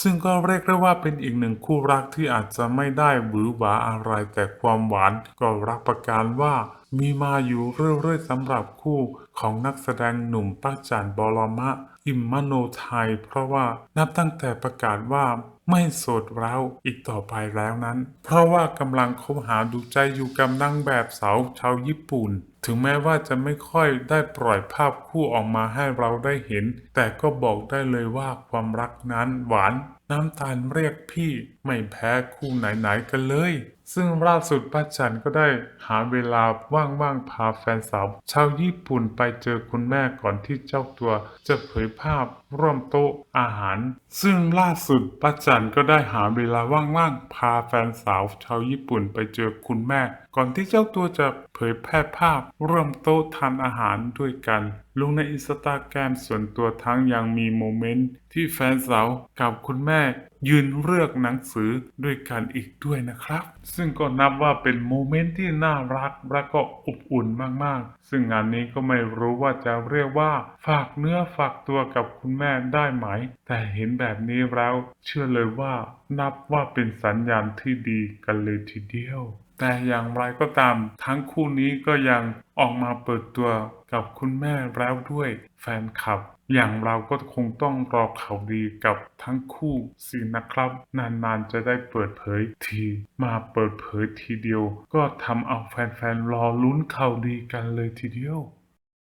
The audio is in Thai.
ซึ่งก็เรียกได้ว่าเป็นอีกหนึ่งคู่รักที่อาจจะไม่ได้หวือหวาอะไรแต่ความหวานก็รับประกันว่ามีมาอยู่เรื่อยๆสำหรับคู่ของนักแสดงหนุ่มปักจันบอลมะ อิมมโนไทย เพราะว่านับตั้งแต่ประกาศว่าไม่โสดแล้วอีกต่อไปแล้วนั้น เพราะว่ากำลังคบหาดูใจอยู่กับนางแบบสาวชาวญี่ปุ่นถึงแม้ว่าจะไม่ค่อยได้ปล่อยภาพคู่ออกมาให้เราได้เห็น แต่ก็บอกได้เลยว่าความรักนั้นหวาน น้ำตาลเรียกพี่ไม่แพ้คู่ไหนๆกันเลย ซึ่งล่าสุดป้าจันก็ได้หาเวลาว่างๆพาแฟนสาว ชาวญี่ปุ่นไปเจอคุณแม่ก่อนที่เจ้าตัว จะเผยภาพร่วมโต๊ะอาหาร ซึ่งล่าสุดป้าจันก็ได้หาเวลาว่างๆพาแฟนสาว ชาวญี่ปุ่นไปเจอคุณแม่ ก่อนที่เจ้าตัวจะเผยแพร่ภาพร่วมโต๊ะทานอาหารด้วยกัน ลงในอินสตาแกรมส่วนตัวทั้งยังมีโมเมนต์ที่แฟนสาวกับคุณแม่ยืนเลือกหนังสือด้วยกันอีกด้วยนะครับ ซึ่งก็นับว่าเป็นโมเมนต์ที่น่ารักและก็อบอุ่นมากๆ ซึ่งงานนี้ก็ไม่รู้ว่าจะเรียกว่า ฝากเนื้อฝากตัวกับคุณแม่ได้ไหม แต่เห็นแบบนี้แล้วเชื่อเลยว่านับว่าเป็นสัญญาณที่ดีกันเลยทีเดียว แต่อย่างไรก็ตาม ทั้งคู่นี้ก็ยังออกมาเปิดตัวกับคุณแม่แล้วด้วยแฟนคลับ อย่างเราก็คงต้องรอข่าวดีกับทั้งคู่สินะครับ นานๆจะได้เปิดเผยที มาเปิดเผยทีเดียว ก็ทำเอาแฟนๆรอลุ้นข่าวดีกันเลยทีเดียว